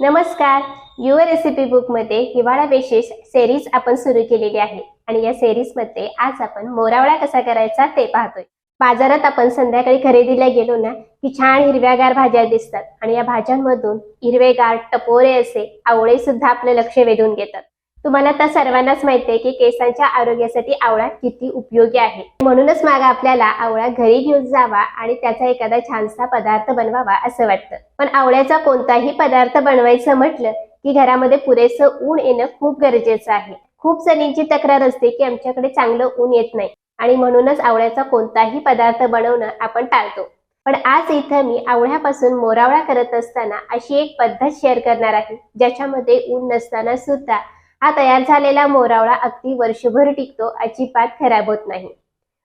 नमस्कार. Your recipe बुकमध्ये हिवाळा विशेष सेरीज आपण सुरू केलेली आहे. आणि या सेरीजमध्ये आज आपण मोरावळा कसा करायचा ते पाहतोय. बाजारात आपण संध्याकाळी खरेदीला गेलो ना की छान हिरव्यागार भाज्या दिसतात. आणि या भाज्यांमधून हिरवेगार टपोरे असे आवळे सुद्धा आपले लक्ष वेधून घेतात. तुम्हाला तर सर्वांनाच माहिती आहे की केसांच्या आरोग्यासाठी आवळा किती उपयोगी आहे. म्हणूनच मागा आपल्याला आवळा घरी घेऊन जावा आणि त्याचा एखादा छानसा पदार्थ बनवावा असं वाटतं. पण आवळ्याचा कोणताही पदार्थ बनवायचं म्हटलं की घरामध्ये पुरेसं ऊन येणं खूप गरजेचं आहे. खूप जणींची तक्रार असते की आमच्याकडे चांगलं ऊन येत नाही आणि म्हणूनच आवळ्याचा कोणताही पदार्थ बनवणं आपण टाळतो. पण आज इथं मी आवळ्यापासून मोरावळा करत असताना अशी एक पद्धत शेअर करणार आहे ज्याच्यामध्ये ऊन नसताना सुद्धा हा तयार झालेला मोरावळा अगदी वर्षभर टिकतो अजिबात खराब होत नाही.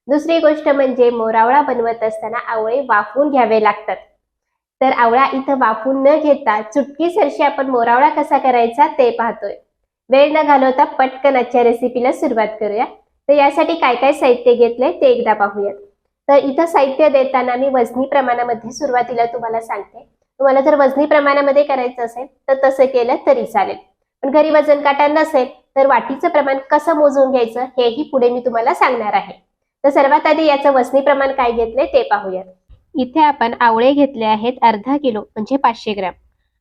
दुसरी गोष्ट म्हणजे मोरावळा बनवत असताना आवळे वाफवून घ्यावे लागतात. तर आवळा इथं वाफून न घेता चुटकी सरशी आपण मोरावळा कसा करायचा ते पाहतोय. वेळ न घालवता पटकन आजच्या रेसिपीला सुरुवात करूया. तर यासाठी काय काय साहित्य घेतलंय ते एकदा पाहूयात. तर इथं साहित्य देताना मी वजनी प्रमाणामध्ये सुरुवातीला तुम्हाला सांगते. तुम्हाला जर वजनी प्रमाणामध्ये करायचं असेल तर तसं केलं तरी चालेल. पण घरी वजन काटा नसेल तर वाटीचं प्रमाण कसं मोजून घ्यायचं हेही पुढे मी तुम्हाला सांगणार आहे. तर सर्वात आधी याचं वजनी प्रमाण काय घेतलंय ते पाहूयात. इथे आपण आवळे घेतले आहेत अर्धा किलो म्हणजे पाचशे ग्रॅम.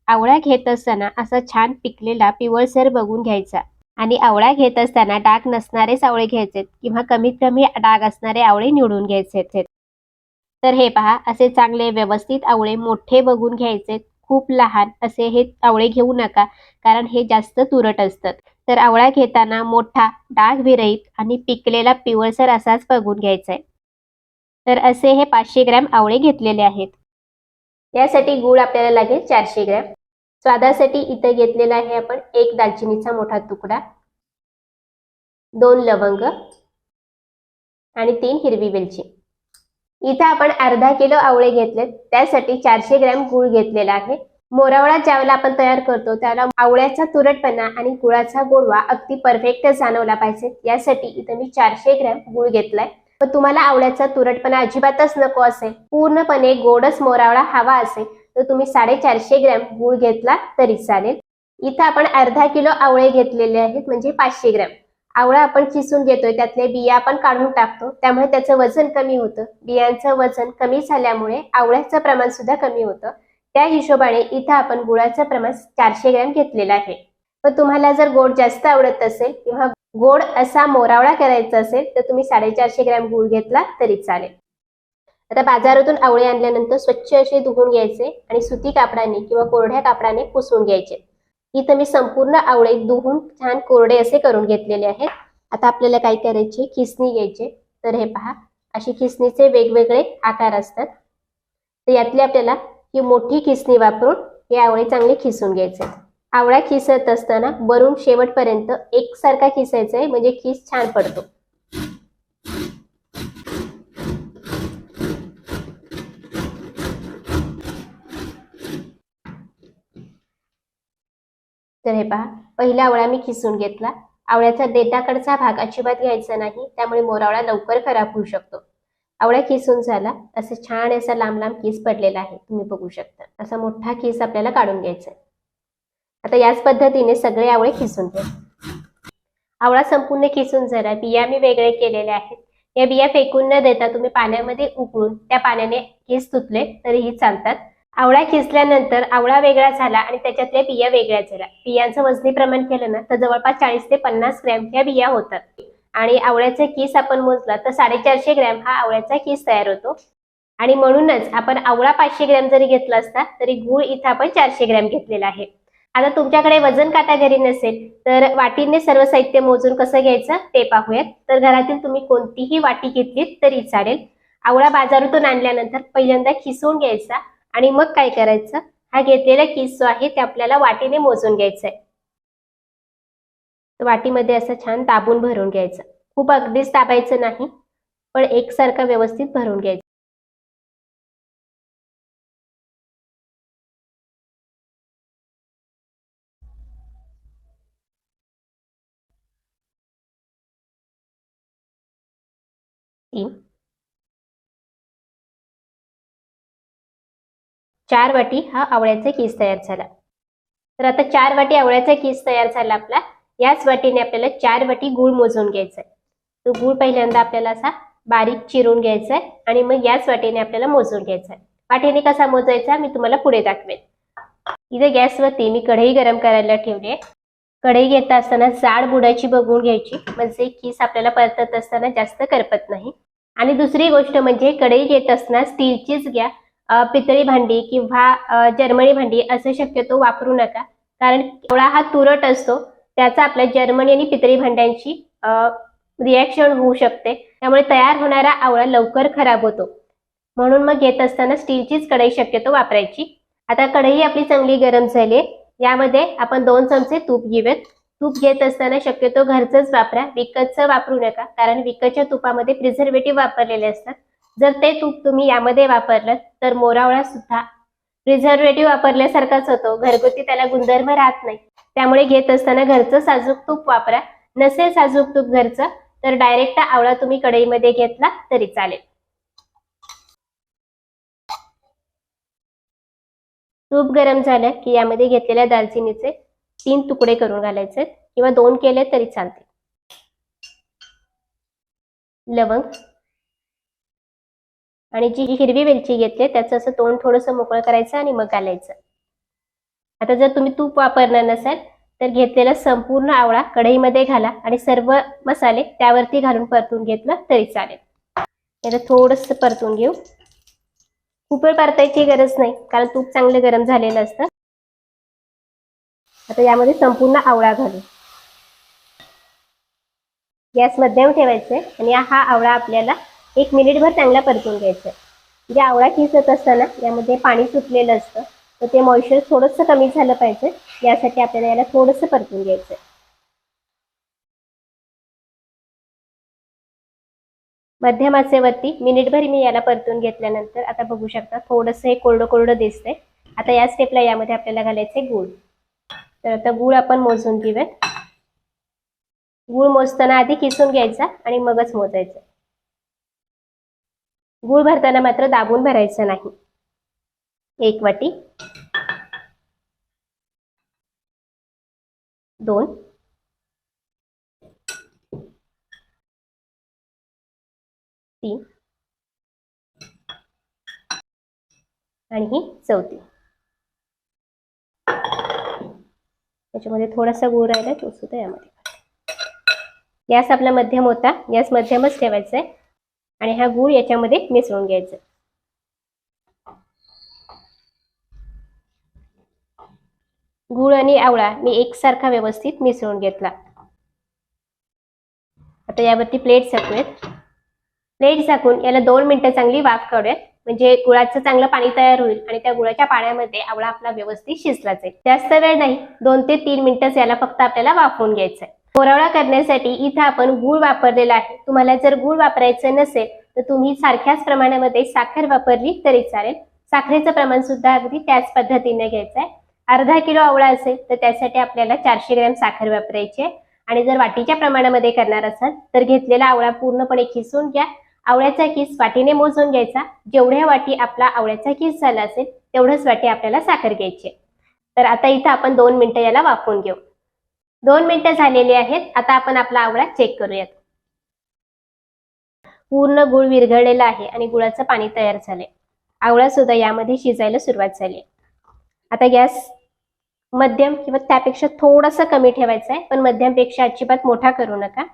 आवळा घेत असताना असा छान पिकलेला पिवळसर बघून घ्यायचा. आणि आवळा घेत असताना डाग नसणारेच आवळे घ्यायचे किंवा कमीत कमी डाग असणारे आवळे निवडून घ्यायचे. तर हे पहा असे चांगले व्यवस्थित आवळे मोठे बघून घ्यायचे. खूप लहान असे हे आवळे घेऊ नका कारण हे जास्त तुरट असतात. तर आवळा घेताना मोठा डाग विरहित आणि पिकलेला पिवळसर असाच बघून घ्यायचा आहे तर असे हे पाचशे ग्रॅम आवळे घेतलेले आहेत. यासाठी गूळ आपल्याला लागेल चारशे ग्रॅम. स्वादासाठी इथं घेतलेला आहे आपण एक दालचिनीचा मोठा तुकडा दोन लवंग आणि तीन हिरवी वेलची इथं आपण अर्धा किलो आवळे घेतलेत. त्यासाठी चारशे ग्रॅम गुळ घेतलेला आहे. मोरावळा ज्यावेळेला आपण तयार करतो त्याला आवळ्याचा तुरटपणा आणि गुळाचा गोडवा अगदी परफेक्ट जाणवला पाहिजे. यासाठी इथं मी चारशे ग्रॅम गुळ घेतलाय. पण तुम्हाला आवळ्याचा तुरटपणा अजिबातच नको असेल. पूर्णपणे गोडच मोरावळा हवा असेल तर तुम्ही साडेचारशे ग्रॅम गुळ घेतला तरी चालेल. इथं आपण अर्धा किलो आवळे घेतलेले आहेत म्हणजे पाचशे ग्रॅम. आवळा आपण किसून घेतोय त्यातले बिया आपण काढून टाकतो. त्यामुळे त्याचं वजन कमी होतं. बियांचं वजन कमी झाल्यामुळे आवळ्याचं प्रमाण सुद्धा कमी होतं. त्या हिशोबाने इथं आपण गुळाचं प्रमाण चारशे ग्रॅम घेतलेलं आहे. व तुम्हाला जर गोड जास्त आवडत असेल किंवा गोड असा मोरावळा करायचा असेल तर तुम्ही साडेचारशे ग्रॅम गुळ घेतला तरी चालेल. आता बाजारातून आवळे आणल्यानंतर स्वच्छ असे धुवून घ्यायचे आणि सुती कापडाने किंवा कोरड्या कापडाने पुसून घ्यायचे. इथं मी संपूर्ण आवळे धुवून छान कोरडे असे करून घेतलेले आहेत. आता आपल्याला काय करायचे? खिसणी घ्यायचे. तर हे पहा अशी खिसणीचे वेगवेगळे आकार असतात. तर यातली आपल्याला ही मोठी खिसणी वापरून हे आवळे चांगले खिसून घ्यायचे. आवळा खिसत असताना वरून शेवटपर्यंत एकसारखा खिसायचा आहे म्हणजे खिस छान पडतो. तर हे पहा पहिला आवळा मी खिसून घेतला. आवळ्याचा देठाकडचा भाग अजिबात घ्यायचा नाही त्यामुळे मोरावळा लवकर खराब होऊ शकतो. आवळा खिसून झाला असं छान असा लांब लांब किस पडलेला आहे तुम्ही बघू शकता. असा मोठा किस आपल्याला काढून घ्यायचा आहे. आता याच पद्धतीने सगळे आवळे खिसून घ्या. आवळा संपूर्ण खिसून झाला बिया मी वेगळे केलेले आहेत. या बिया फेकून न देता तुम्ही पाण्यामध्ये उकळून त्या पाण्याने केस तुटले तरीही चालतात. आवळा किसल्यानंतर आवळा वेगळा झाला आणि त्याच्यातल्या बिया वेगळ्या झाल्या. बियांचं वजनी प्रमाण केलं ना तर जवळपास चाळीस ते पन्नास ग्रॅम ह्या बिया होतात. आणि आवळ्याचा किस आपण मोजला तर साडेचारशे ग्रॅम हा आवळ्याचा किस तयार होतो. आणि म्हणूनच आपण आवळा पाचशे ग्रॅम जरी घेतला असता तरी गूळ इथं आपण चारशे ग्रॅम घेतलेला आहे. आता तुमच्याकडे वजन काटा घरी नसेल तर वाटीने सर्व साहित्य मोजून कसं घ्यायचं ते पाहूयात. तर घरातील तुम्ही कोणतीही वाटी घेतलीत तरी चालेल. आवळा बाजारातून आणल्यानंतर पहिल्यांदा खिसून घ्यायचा. आणि मग काय करायचं? हा घेतलेला किस जो आहे ते आपल्याला वाटीने मोजून घ्यायचा आहे वाटीमध्ये असं छान दाबून भरून घ्यायचं. खूप अगदीच दाबायचं नाही पण एकसारखं व्यवस्थित भरून घ्यायचं. चार वाटी हा आवळ्याचा केस तयार झाला. तर आता चार वाटी आवळ्याचा केस तयार झाला आपला. याच वाटीने आपल्याला चार वाटी गुळ मोजून घ्यायचा आहे तो गुळ पहिल्यांदा आपल्याला असा बारीक चिरून घ्यायचा आहे आणि मग याच वाटीने आपल्याला मोजून घ्यायचा आहे वाटीने कसा मोजायचा मी तुम्हाला पुढे दाखवेन. इथे गॅसवरती मी कढई गरम करायला ठेवली आहे. कढई घेता असताना जाड बुडाची बघून घ्यायची. म्हणजे किस आपल्याला परतत असताना जास्त करपत नाही. आणि दुसरी गोष्ट म्हणजे कढई घेत असताना स्टीलचीच घ्या. पितळी भांडी किंवा जर्मनी भांडी असं शक्यतो वापरू नका. कारण केवळा हा तुरट असतो त्याचा आपल्या जर्मनी आणि पितळी भांड्यांची रिॲक्शन होऊ शकते. त्यामुळे तयार होणारा आवळा लवकर खराब होतो. म्हणून मग घेत असताना स्टीलचीच कढई शक्यतो वापरायची. आता कढई आपली चांगली गरम झाली यामध्ये आपण दोन चमचे तूप घेऊयात. तूप घेत असताना शक्यतो घरचंच वापरा. विकतचं वापरू नका. कारण विकतच्या तुपामध्ये प्रिझर्वेटिव्ह वापरलेले असतात. जर ते तूप तुम्ही यामध्ये वापरलं तर मोरावळा सुद्धा प्रिझर्वेटिव्ह वापरल्यासारखाच होतो. घरगुती त्याला गुणधर्म राहत नाही. त्यामुळे घेत असताना घरचं साजूक तूप वापरा. नसेल साजूक तूप घरचं तर डायरेक्ट आवळा तुम्ही कढईमध्ये घेतला तरी चालेल. तूप गरम झालं की यामध्ये घेतलेल्या दालचिनीचे तीन तुकडे करून घालायचे किंवा दोन केले तरी चालते. लवंग आणि जी हिरवी वेलची घेतली त्याचं असं तोंड थोडंसं मोकळं करायचं आणि मग घालायचं. आता जर तुम्ही तूप वापरणार नसाल तर घेतलेला संपूर्ण आवळा कढईमध्ये घाला आणि सर्व मसाले त्यावरती घालून परतून घेतलं तरी चालेल. याला थोडंसं परतून घेऊ. खूप वेळ परतायची गरज नाही कारण तूप चांगलं गरम झालेलं असतं. आता यामध्ये संपूर्ण आवळा घालू. गॅस मध्यम ठेवायचे आणि हा आवळा आपल्याला एक मिनिटभर चांगला परतून घ्यायचा. जे आवळा किसत असताना यामध्ये पाणी सुटलेलं असतं तर ते मॉइश्चर थोडंसं कमी झालं पाहिजे. यासाठी आपल्याला याला थोडंसं परतून घ्यायचं मध्यम आचेवरती मिनिटभर मी याला परतून घेतल्यानंतर आता बघू शकता थोडंसं हे कोरडं कोरडं दिसतंय. आता या स्टेपला यामध्ये आपल्याला घालायचे गूळ. तर आता गूळ आपण मोजून घेऊयात. गूळ मोजताना आधी किसून घ्यायचा आणि मगच मोजायचं. गूळ भरताना मात्र दाबून भरायचं नाही. एक वाटी. दोन. तीन. आणि ही चौथी. त्याच्यामध्ये थोडासा गुळ राहिला तो सुद्धा यामध्ये. गॅस आपला मध्यम होता. गॅस मध्यमच ठेवायचा आहे आणि हा गूळ याच्यामध्ये मिसळून घ्यायचं. गूळ आणि आवळा मी एकसारखा व्यवस्थित मिसळून घेतला. आता यावरती प्लेट झाकूयात प्लेट झाकून याला दोन मिनिटं चांगली वाफ काढूयात. म्हणजे गुळाचं चांगलं पाणी तयार होईल आणि त्या गुळाच्या पाण्यामध्ये आवळा आपला व्यवस्थित शिजला जाईल. जास्त वेळ नाही दोन ते तीन मिनिटच याला फक्त आपल्याला वाफवून घ्यायचं आहे मोरावळा करण्यासाठी इथं आपण गूळ वापरलेला आहे. तुम्हाला जर गूळ वापरायचं नसेल तर तुम्ही सारख्याच प्रमाणामध्ये साखर वापरली तरी चालेल. साखरेचं प्रमाण सुद्धा अगदी त्याच पद्धतीने घ्यायचं आहे. अर्धा किलो आवळा असेल तर त्यासाठी आपल्याला चारशे ग्रॅम साखर वापरायची आहे. आणि जर वाटीच्या प्रमाणामध्ये करणार असाल तर घेतलेला आवळा पूर्णपणे खिसून घ्या. आवळ्याचा किस वाटीने मोजून घ्यायचा. जेवढ्या वाटी आपला आवळ्याचा किस झाला असेल तेवढंच वाटी आपल्याला साखर घ्यायची आहे. तर आता इथं आपण दोन मिनिटं याला वाफवून घेऊ. दोन मिनिटं झालेली आहेत. आता आपण आपला आवळा चेक करूयात. पूर्ण गुळ विरघळलेला आहे आणि गुळाचं पाणी तयार झालंय. आवळा सुद्धा यामध्ये शिजायला सुरुवात झाली आता गॅस मध्यम किंवा त्यापेक्षा थोडंसं कमी ठेवायचं आहे पण मध्यमपेक्षा अजिबात मोठा करू नका.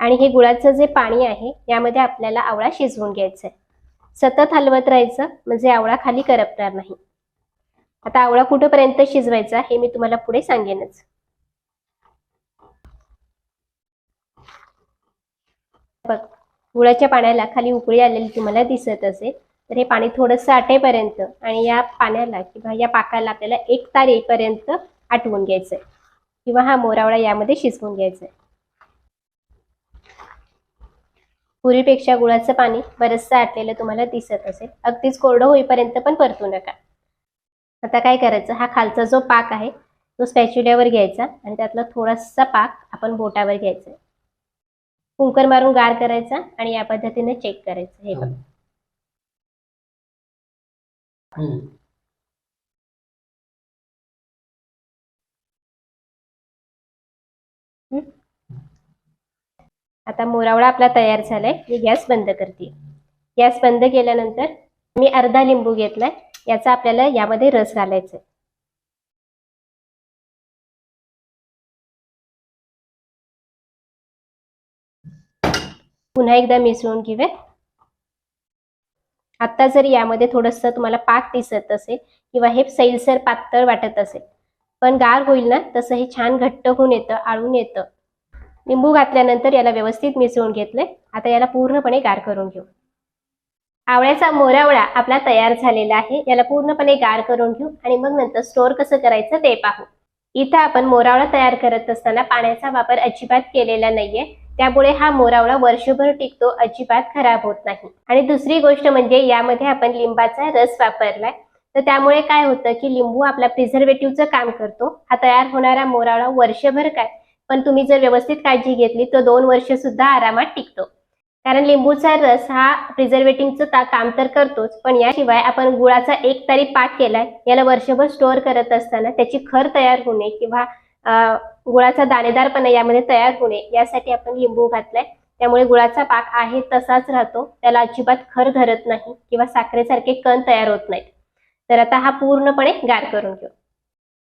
आणि हे गुळाचं जे पाणी आहे यामध्ये आपल्याला आवळा शिजवून घ्यायचा आहे सतत हलवत राहायचं म्हणजे आवळा खाली करपणार नाही. आता आवळा कुठेपर्यंत शिजवायचा हे मी तुम्हाला पुढे सांगेनच. बघ गुळाच्या पाण्याला खाली उकळी आलेली तुम्हाला दिसत असेल तर हे पाणी थोडंसं आटेपर्यंत आणि या पाण्याला किंवा या पाकाला आपल्याला एक तार येईपर्यंत आटवून घ्यायचंय. किंवा हा मोरावळा यामध्ये शिजवून घ्यायचा आहे पूर्वीपेक्षा गुळाचं पाणी बरचसं आटलेलं तुम्हाला दिसत असेल अगदीच कोरडं होईपर्यंत पण परतू नका. आता काय करायचं? हा खालचा जो पाक आहे तो स्पॅच्युल्यावर घ्यायचा आणि त्यातला थोडासा पाक आपण बोटावर घ्यायचा कुंकर मारून गार करायचा आणि या पद्धतीने चेक करायचं हे बघा. आता मोरावळा आपला तयार झालाय. मी गॅस बंद करते. गॅस बंद केल्यानंतर मी अर्धा लिंबू घेतलाय. याचा आपल्याला यामध्ये रस घालायचा पुन्हा एकदा मिसळून घेऊया आता जर यामध्ये थोडंसं तुम्हाला पाक दिसत असेल किंवा हे सैलसर पातळ वाटत असेल पण गार होईल ना तसं हे छान घट्ट होऊन येतं आळून येतं. लिंबू घातल्यानंतर याला व्यवस्थित मिसळून घेतलंय. आता याला पूर्णपणे गार करून घेऊ. आवळ्याचा मोरावळा आपला तयार झालेला आहे. याला पूर्णपणे गार करून घेऊ आणि मग नंतर स्टोअर कसं करायचं ते पाहू. इथं आपण मोरावळा तयार करत असताना पाण्याचा वापर अजिबात केलेला नाहीये. त्यामुळे हा मोरावळा वर्षभर टिकतो अजिबात खराब होत नाही. आणि दुसरी गोष्ट म्हणजे यामध्ये आपण लिंबाचा रस वापरलाय. तर त्यामुळे काय होतं की लिंबू आपला प्रिझर्वेटिव्हचं काम करतो. हा तयार होणारा मोरावळा वर्षभर काय? पण तुम्ही जर व्यवस्थित काळजी घेतली तर दोन वर्ष सुद्धा आरामात टिकतो. कारण लिंबूचा रस हा प्रिझर्वेटिव्हचं काम तर करतोच पण याशिवाय आपण गुळाचा एक तरी पाक केलाय याला वर्षभर स्टोअर करत असताना त्याची खर तयार होणे किंवा गुळाचा दाणेदारपणा यामध्ये तयार होणे यासाठी आपण लिंबू घातलाय. त्यामुळे गुळाचा पाक आहे तसाच राहतो. त्याला अजिबात खर धरत नाही किंवा साखरेसारखे कण तयार होत नाहीत. तर आता हा पूर्णपणे गार करून घेऊ.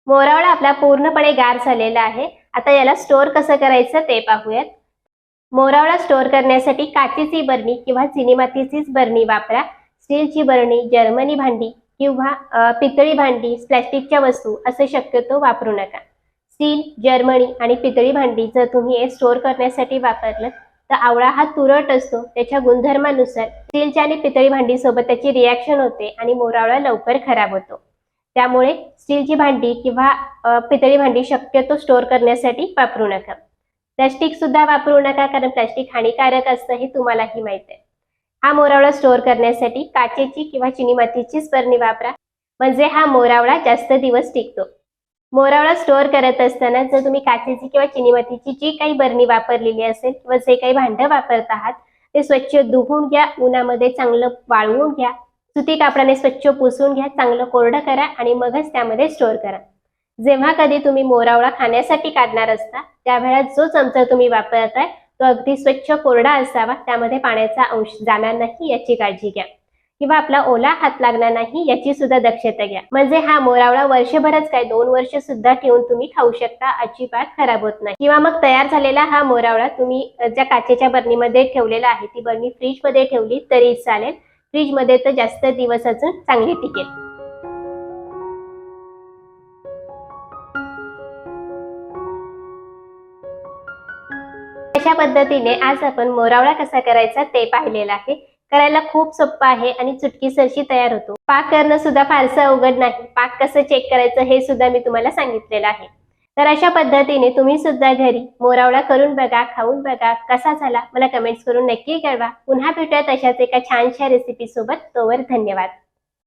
मोरावळा आपला पूर्णपणे गार झालेला आहे. आता याला स्टोअर कसं करायचं ते पाहूयात. मोरावळा स्टोअर करण्यासाठी काचेची बरणी किंवा चिनी मातीचीच बरणी वापरा. स्टीलची बरणी जर्मनी भांडी किंवा पितळी भांडी प्लॅस्टिकच्या वस्तू असं शक्यतो वापरू नका. स्टील जर्मनी आणि पितळी भांडी जर तुम्ही हे स्टोअर करण्यासाठी वापरलं तर आवळा हा तुरट असतो. त्याच्या गुणधर्मानुसार स्टीलच्या आणि पितळी भांडी सोबत त्याची रिॲक्शन होते आणि मोरावळा लवकर खराब होतो. त्यामुळे स्टीलची भांडी किंवा पितळी भांडी शक्यतो स्टोअर करण्यासाठी वापरू नका. प्लॅस्टिक सुद्धा वापरू नका कारण प्लॅस्टिक हानिकारक असतं हे तुम्हालाही माहीत आहे. हा मोरावळा स्टोअर करण्यासाठी काचेची किंवा चिनी मातीचीच बरणी वापरा. म्हणजे हा मोरावळा जास्त दिवस टिकतो. मोरावळा स्टोअर करत असताना जर तुम्ही काचेची किंवा चिनी मातीची जी काही बरणी वापरलेली असेल किंवा जे काही भांडं वापरत आहात ते स्वच्छ धुवून घ्या उन्हामध्ये चांगलं वाळवून घ्या सुती कापडाने स्वच्छ पुसून घ्या चांगलं कोरडं करा आणि मगच त्यामध्ये स्टोअर करा. जेव्हा कधी तुम्ही मोरावळा खाण्यासाठी काढणार असता त्यावेळेला जो चमचा तुम्ही वापरताय तो अगदी स्वच्छ कोरडा असावा त्यामध्ये पाण्याचा अंश जाणार नाही याची काळजी घ्या. किंवा आपला ओला हात लागणार नाही याची सुद्धा दक्षता घ्या. म्हणजे हा मोरावळा वर्षभरच काय दोन वर्ष सुद्धा ठेवून तुम्ही खाऊ शकता अजिबात खराब होत नाही. किंवा मग तयार झालेला हा मोरावळा तुम्ही ज्या काचेच्या बरणीमध्ये ठेवलेला आहे ती बरणी फ्रीजमध्ये ठेवली तरी चालेल. फ्रीजमध्ये तर जास्त दिवस अजून चांगली टिकेल. अशा पद्धतीने आज आपण मोरावळा कसा करायचा ते पाहिलेलं आहे. करायला खूप सोपं आहे आणि चुटकीसरशी तयार होतो. पाक करणं सुद्धा फारसं अवघड नाही. पाक कसं चेक करायचं हे सुद्धा मी तुम्हाला सांगितलेलं आहे. तर अशा पद्धतीने तुम्ही सुद्धा घरी मोरावळा करून बघा खाऊन बघा कसा झाला मला कमेंट्स करून नक्की कळवा. पुन्हा भेटूयात अशाच एका छानशा रेसिपी सोबत. तोवर धन्यवाद.